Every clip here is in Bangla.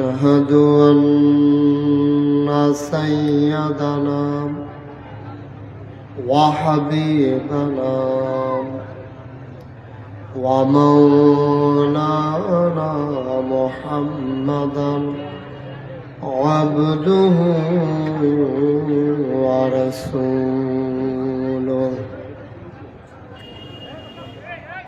واشهد أن سيدنا وحبيبنا ومولانا محمدا عبده ورسوله.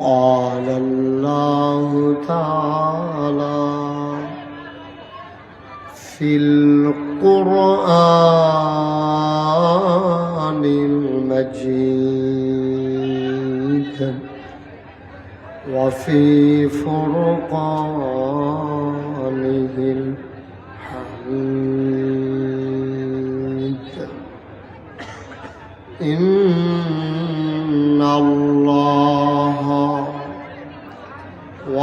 قال الله تعالى في القرآن المجيد وفي فرقانه الحميد.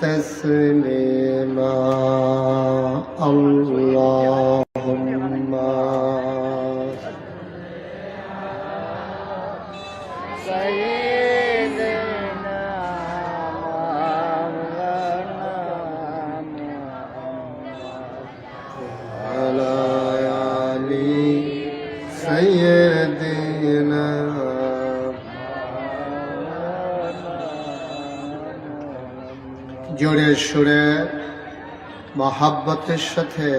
تسليما اللهم سيدنا مولانا على آل سيدنا জোরে সুরে মহাব্বতের সাথে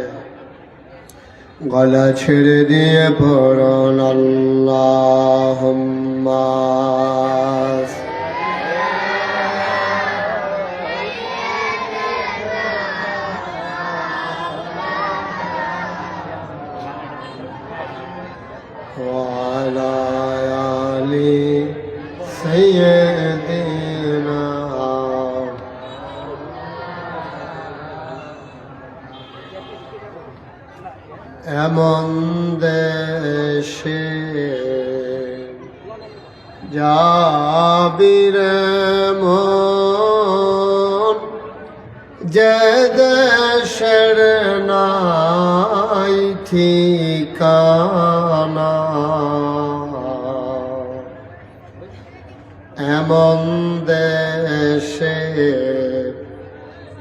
গলা ছেড়ে দিয়ে পড়ন আল্লাহ وعلى آل سيدنا এমন দেশে যাবির মন? যে দেশের নাই ঠিকানা। এমন দেশে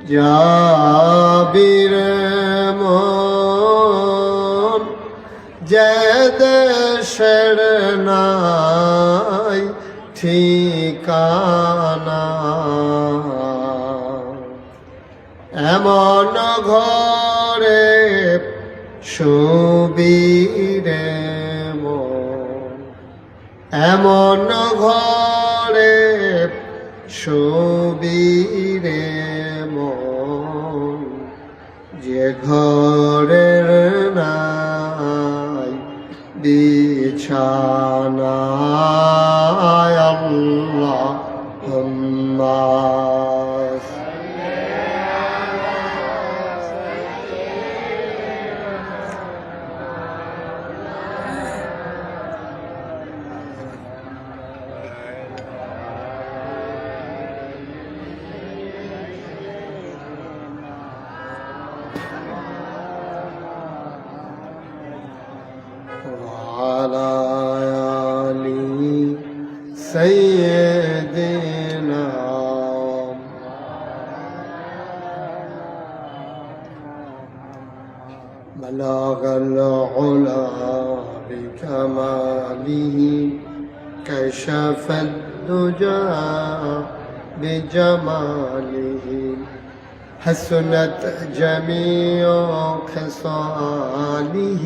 যাবির মন? যে দেশের ঠিকানা। এমন ঘরে সুবীরে মন। এমন ঘরে সুবীরে মন। যে ঘরের বিছানা আল্লাহ سيدنا بلغ العلا بكماله كشف الدجى بجماله. حسنت جميع خصاله.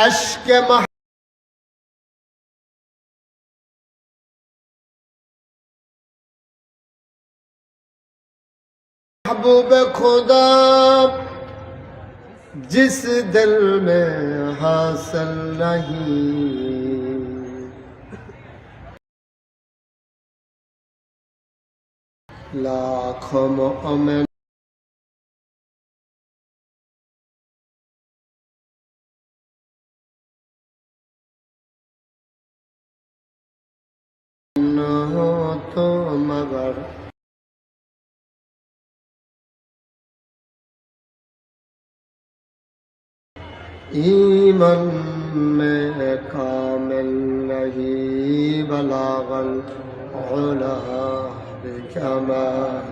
আশকে মাহ محبوب خدا جس دل میں حاصل نہیں لاکھ مومن تو مگر ایمن میں کامل نہیں بلاغ العلا بکماله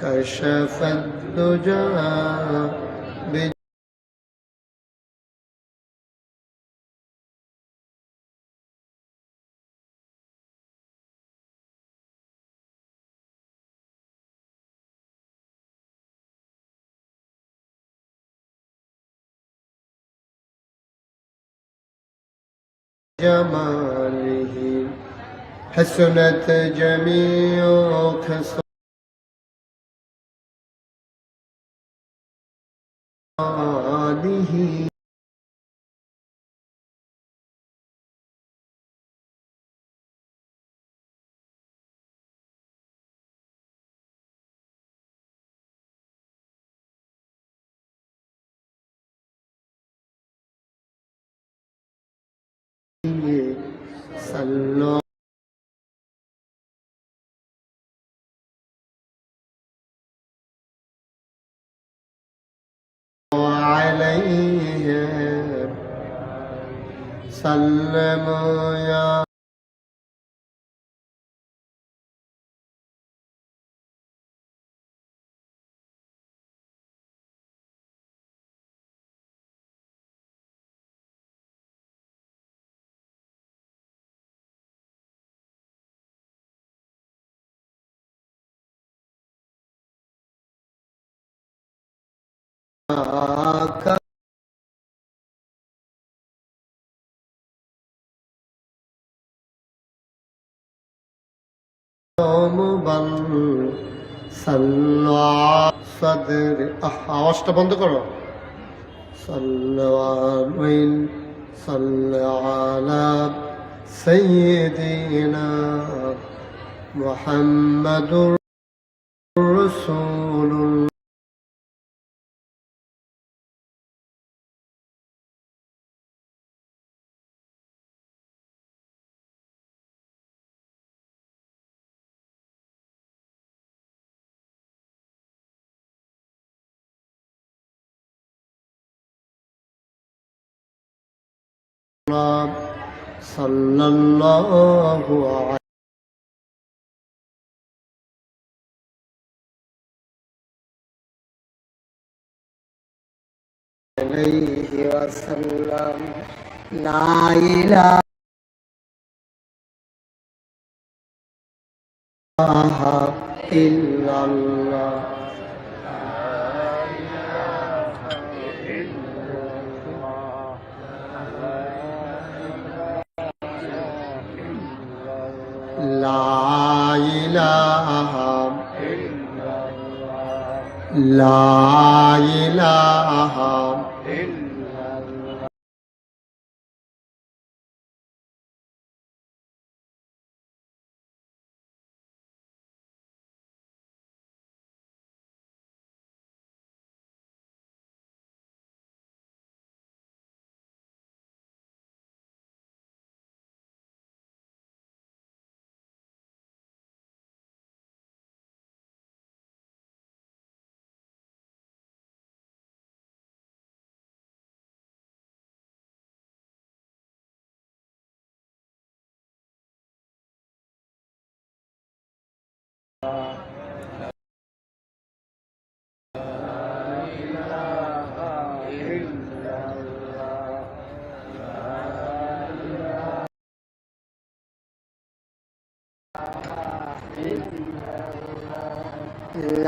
کشف الدجا جماله حسنت جميع خصاله. صلوا عليه سلموا يا کا قوم بل صلوا على صدر আহ, আওয়াজটা বন্ধ করো صلوا على صلى الله عليه عليه وسلم لا إله إلا الله لا إله لا إله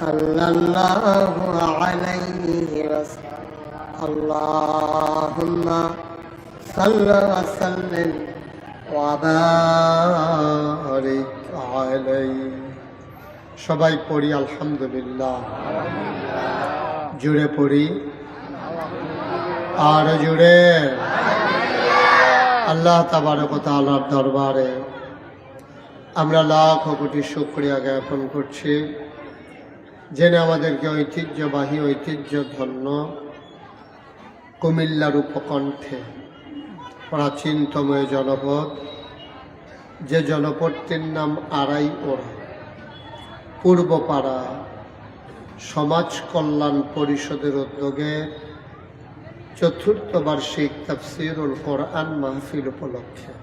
صلى الله عليه وسلم اللهم صل وسلم وبارك عليه সবাই পড়ি আলহামদুলিল্লাহ জুড়ে পড়ি আর জুড়ে আল্লাহ তাবারক তাআলার দরবারে আমরা লাখ কোটি শুক্রিয়া জ্ঞাপন করছি জেনে আমাদেরকে ঐতিহ্যবাহী ঐতিহ্য ধন্য কুমিল্লার উপকণ্ঠে প্রাচীনতম এ জনপদ, যে জনপদটির নাম আড়াই ওড়া পূর্বপাড়া সমাজ কল্যাণ পরিষদের উদ্যোগে চতুর্থ বার্ষিক তাফসিরুল কোরআন মাহফিল উপলক্ষে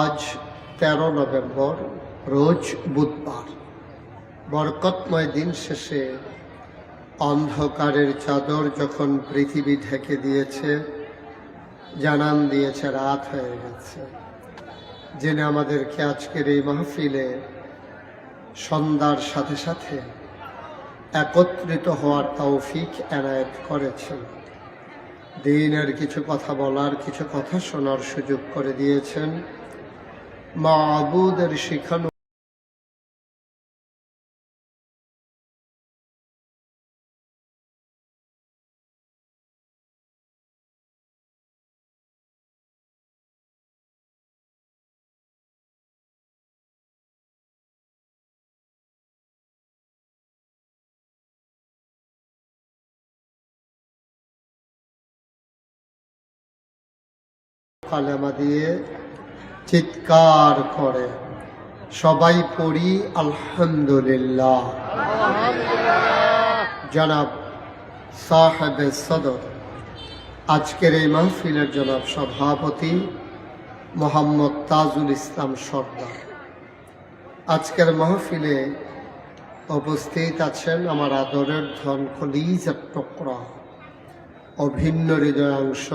আজ তেরো নভেম্বর, রোজ বুধবার। বরকতময় দিন শেষে অন্ধকারের চাদর যখন পৃথিবী ঢেকে দিয়েছে, জানান দিয়েছে, রাত হয়ে গেছে। জেনে আমাদেরকে আজকের এই মাহফিলে সন্ধ্যার সাথে সাথে একত্রিত হওয়ার তৌফিক এনায়েত করেছেন। দিনের কিছু কথা বলার, কিছু কথা শোনার সুযোগ করে দিয়েছেন। মা আবুদের শিখানো কালেমা দিয়ে চিৎকার করে, সবাই পড়ি আলহামদুলিল্লাহ। জনাব সাহেবে সদর। আজকের এই মাহফিলের জনাব সভাপতি মোহাম্মদ তাজুল ইসলাম সর্দার। আজকের মাহফিলে উপস্থিত আছেন আমার আদরের ধন কলিজার টুকরা। অভিন্ন হৃদয়াংশ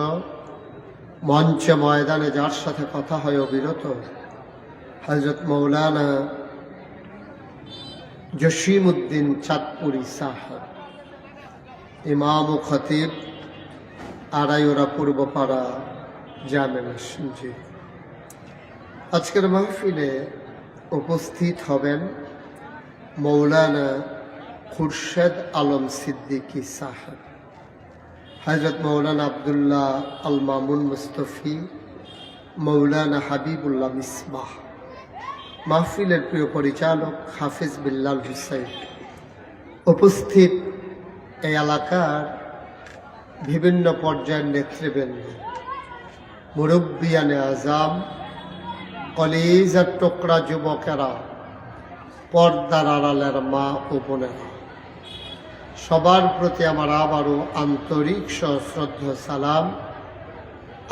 মঞ্চে ময়দানে যার সাথে কথা হয় অবিরত হজরত মৌলানা জসিম উদ্দিন চাঁদপুরি সাহেব, ইমাম ও খতিব আড়াইওরা পূর্বপাড়া জামে মসজিদ। আজকের মাহফিলে উপস্থিত হবেন মৌলানা খুরশেদ আলম সিদ্দিকী সাহেব। হজরত মৌলানা আবদুল্লাহ আল মামুন মুস্তফি, মৌলানা হাবিবুল্লাহ মিসবাহ, মাহফিলের প্রিয় পরিচালক হাফিজ বিল্লাল হুসাইন উপস্থিত এই এলাকার বিভিন্ন পর্যায়ের নেতৃবৃন্দ মুরব্বিয়ানে আজাম, কলিজার টোকরা যুবকেরা, পর্দার আড়ালের মা ও বোনেরা। সবার প্রতি আমার আবারও আন্তরিক সশ্রদ্ধ সালাম।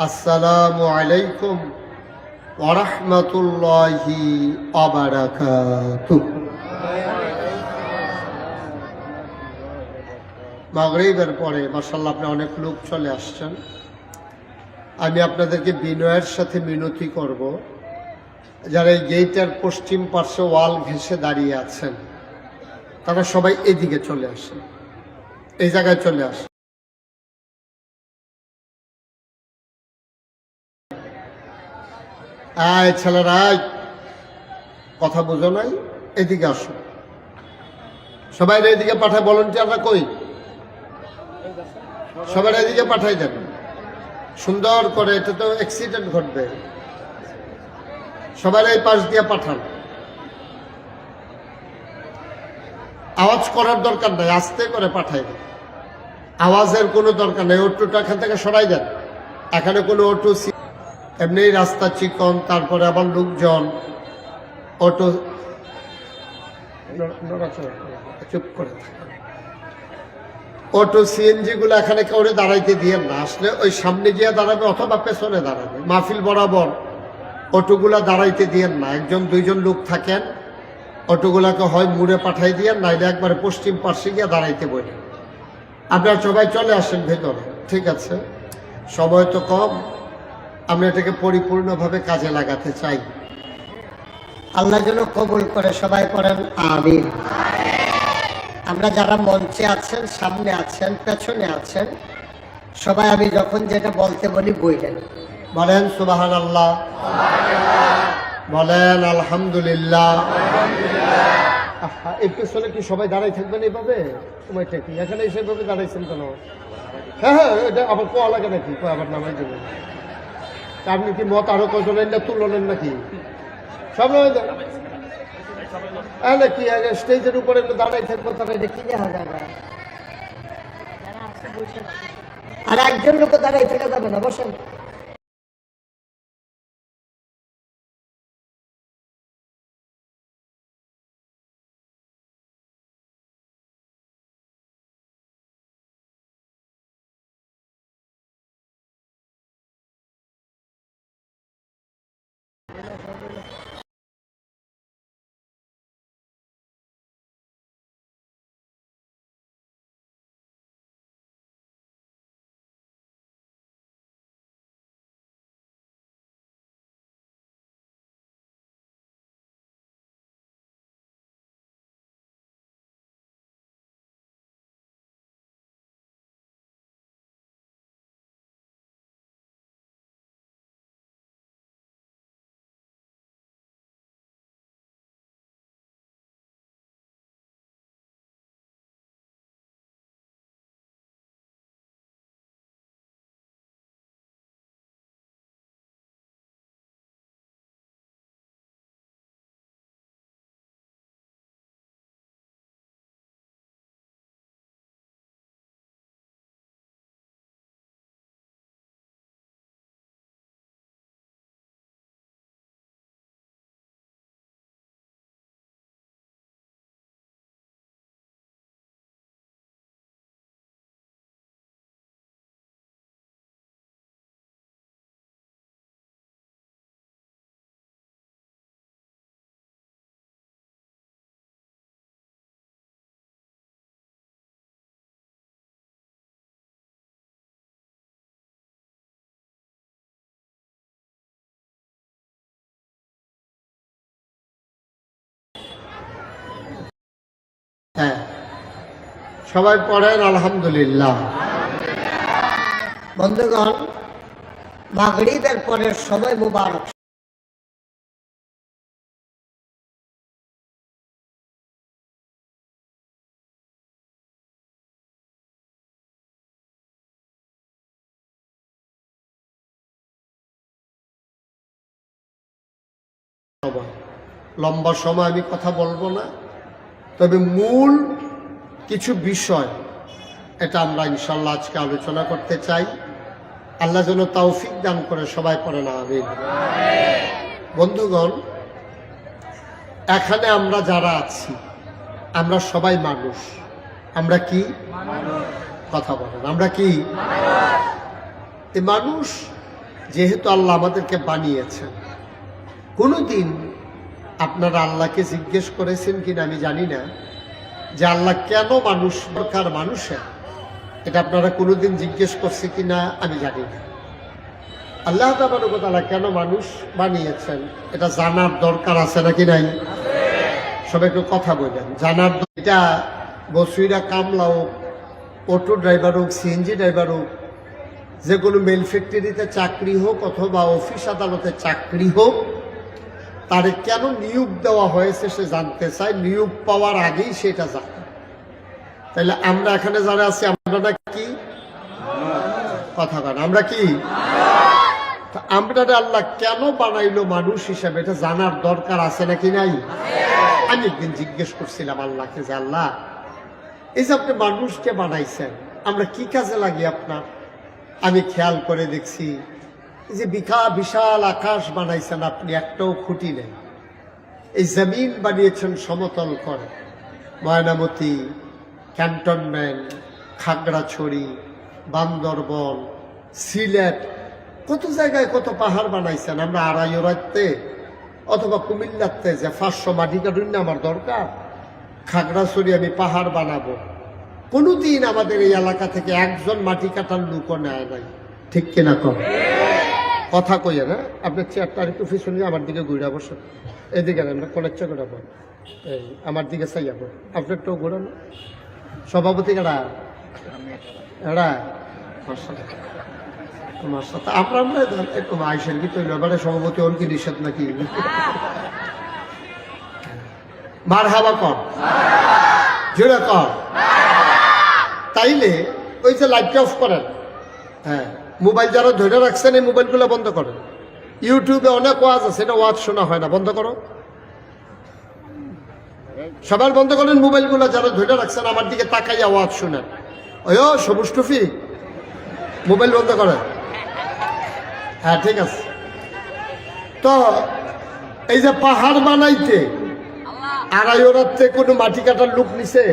আসসালামু আলাইকুম ওরহমতুল্লাহি অবারাকাতুহ মাগরিবের পরে মাসাল্লাহ আপনি অনেক লোক চলে আসছেন। আমি আপনাদেরকে বিনয়ের সাথে মিনতি করব। যারা এই গেইটার পশ্চিম পার্শ্বে ওয়াল ঘেঁষে দাঁড়িয়ে আছেন, তারা সবাই এদিকে চলে আসেন। এই জায়গায় চলে আসে। আয় ছেলেরা কথা বোঝো নাই? এদিকে আসো। সবাই এদিকে পাঠায় ভলেন্টিয়াররা কই? সবাই এদিকে পাঠাই দেন। সুন্দর করে, এটা তো অ্যাক্সিডেন্ট ঘটবে। সবাই এই পাশ দিয়ে পাঠান। আওয়াজ করার দরকার নাই, আস্তে করে পাঠাই দেন। আওয়াজের কোনো দরকার নেই অটোটা এখান থেকে সরাই দেন। এখানে কোনো অটো এমনি রাস্তা চিকন, তারপরে আবার লোকজন। অটো চুপ করে অটো সিএনজি গুলো এখানে কাউরে দাঁড়াইতে দিয়ে না, আসলে ওই সামনে গিয়ে দাঁড়াবে অথবা পেছনে দাঁড়াবে। মাহফিল বরাবর অটোগুলা দাঁড়াইতে দিয়েন না, একজন দুইজন লোক থাকেন অটোগুলাকে হয় মুড়ে পাঠাই দিয়ে, নাইলে একবারে পশ্চিম পার্শ্বে গিয়ে দাঁড়াইতে বলি। আপনারা সবাই চলে আসেন ভেতরে, ঠিক আছে? সময় তো কম আমরা এটাকে পরিপূর্ণভাবে কাজে লাগাতে চাই। আল্লাহ যেন কবুল করে, সবাই করেন আমিন। আমরা যারা মঞ্চে আছেন, সামনে আছেন, পেছনে আছেন, সবাই আমি যখন যেটা বলতে বলি বইলেন। বলেন সুবাহান আল্লাহ বলেন, আলহামদুলিল্লাহ। এই পেছনে কি সবাই দাঁড়াই থাকবেন এইভাবে? সময়টা কি? এখানে দাঁড়াইছেন কেন? হ্যাঁ হ্যাঁ এটা আবার কোয়া লাগে নাকি? আবার নামাই দেবেন তা আপনি কি মত আরও কজনের না তুললেন নাকি? সব হ্যাঁ নাকি? আগে স্টেজের উপরে দাঁড়াই থাকব তবে এটা কি আর একজন লোক দাঁড়াই থাকা যাবে না, বসেন। সবাই পড়েন আলহামদুলিল্লাহ বন্ধুগণ মাগরিবের পরের সময় মুবারক। লম্বা সময় আমি কথা বলব না তবে মূল কিছু বিষয়, এটা আমরা ইনশাল্লাহ আজকে আলোচনা করতে চাই। আল্লাহ যেন তৌফিক দান করে সবাই পড়ে না, আমিন। বন্ধুগণ, এখানে আমরা যারা আছি, আমরা সবাই মানুষ। আমরা কি? কথা বলেন, আমরা কি? এই মানুষ যেহেতু আল্লাহ আমাদেরকে বানিয়েছেন। কোনোদিন আপনারা আল্লাহকে জিজ্ঞেস করেছেন কিনা আমি জানি না। যে আল্লাহ কেন মানুষ প্রকার মানুষের এটা আপনারা কোনোদিন জিজ্ঞেস করছে কি না আমি জানি না। আল্লাহ তালা কেন মানুষ বানিয়েছেন? এটা জানার দরকার আছে নাকি নাই? সবাই একটু কথা বললেন জানার এটা বসুইরা কামলা হোক, অটো ড্রাইভার হোক, সিএনজি ড্রাইভার হোক, যে কোনো মেল ফ্যাক্টরিতে চাকরি হোক অথবা অফিস আদালতে চাকরি হোক তারে কেন নিয়োগ দেওয়া হয়েছে সে জানতে চায়, নিয়োগ পাওয়ার আগেই সেটা জানে। তাহলে আমরা এখানে যারা আছি আমরা কি? কথা বলেন আমরা কি? আমরা আল্লাহ কেন বানাইলো মানুষ হিসাবে, এটা জানার দরকার আছে নাকি নাই? আমি একদিন জিজ্ঞেস করছিলাম আল্লাহকে যে, আল্লাহ, এই যে আপনি মানুষকে বানাইছেন, আমরা কি কাজে লাগি আপনার? আমি খেয়াল করে দেখছি এই যে বিখা বিশাল আকাশ বানাইছেন আপনি, একটাও খুঁটি নেই। এই জমিন বানিয়েছেন সমতল করে। ময়নামতি, ক্যান্টনমেন্ট, খাগড়াছড়ি, বান্দরবন, সিলেট, কত জায়গায় কত পাহাড় বানাইছেন? আমরা আড়াইরাতে অথবা কুমিল্লাতে যে পাঁচশো মাটি কাটুন আমার দরকার। খাগড়াছড়ি আমি পাহাড় বানাবো। কোনোদিন আমাদের এই এলাকা থেকে একজন মাটি কাটার লুকও নেয় নাই। ঠিক কিনা কম? কথা কইয়া না আপনার চেয়ারটা আর একটু পিছনে আমার দিকে ঘুরে বসে। এদিকে না, আমরা কোনের চেয়ে ঘুরাবো এই, আমার দিকে চাই যাব আপনার তো ঘুরানো। সভাপতি এরা তোমার সাথে আমরা একটু আইসেন কি তৈরি এবারে সভাপতি ওর কি নিষেধ নাকি? মার হাবা কর। জোরে কর। তাইলে ওই যে লাইটটা অফ করেন। হ্যাঁ। মোবাইল যারা ধরে রাখছেন, এই মোবাইলগুলো বন্ধ করেন। ইউটিউবে অনেক ওয়াজ আছে, এটা ওয়াজ শোনা হয় না, বন্ধ করো। সবার বন্ধ করেন মোবাইলগুলো, যারা ধরে রাখছেন, আমার দিকে তাকাইয়া ওয়াজ শুনেন। ওই ও সবুজ টুফি মোবাইল বন্ধ করেন। হ্যাঁ ঠিক আছে। তো, এই যে পাহাড় বানাইতে, আড়াই ওরাতে কোনো মাটি কাটার লোক নিছে?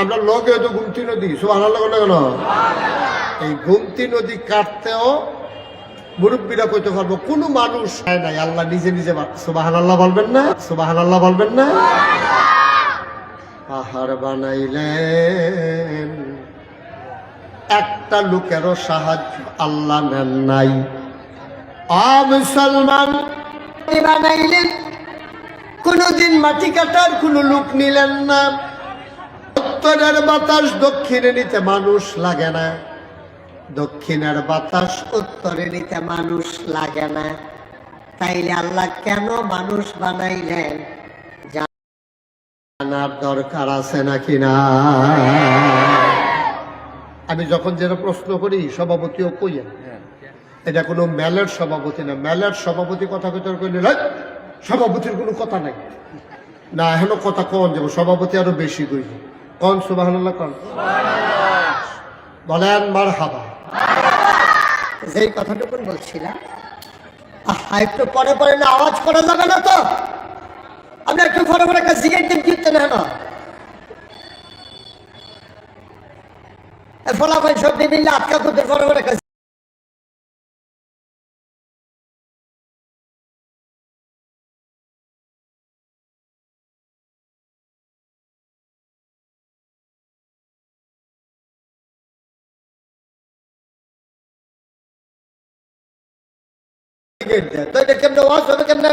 আমরা লগে হয়তো গুমতি নদী সোহান কেন কেন? এই গুমতি নদী কাটতেও মুরব্বীরা কইতে পারব, কোনো মানুষ হয় নাই। আল্লাহ নিজে নিজে সুবাহান আল্লাহ বলবেন না? সুবাহান আল্লাহ বলবেন না? পাহাড় বানাইলেন। একটা লোকেরও সাহায্য আল্লাহ নেন নাই। মুসলমান বানাইলেন। কোনদিন মাটি কাটার কোনো লোক নিলেন না। উত্তরের বাতাস দক্ষিণে নিতে মানুষ লাগে না। দক্ষিণের বাতাস উত্তরে নিতে মানুষ লাগে না। তাইলে আল্লাহ কেন মানুষ বানাইলেন? জানার দরকার আছে নাকি না? আমি যখন যেটা প্রশ্ন করি সভাপতিও কইয়া এটা কোনো মেলের সভাপতি না। মেলের সভাপতি কথা কইতে কইলে "হেই, সভাপতির কোনো কথা নাই। না এখনও কথা কন যাব সভাপতি আরও বেশি কইব কন সুবাহ কন। বলেন মার হাবা যেই কথাটুকু বলছিলাম একটু পরে পরে না, আওয়াজ করা যাবে না তো। আপনি একটু পরে পরে একটা জিগের দিন কিনতে না ফলাফল সব বিভিন্ন আটকা করতে পরে পরে একটা সিগারেট দেয়। তো এটা কেমনে ওয়াজ হবে কেমনে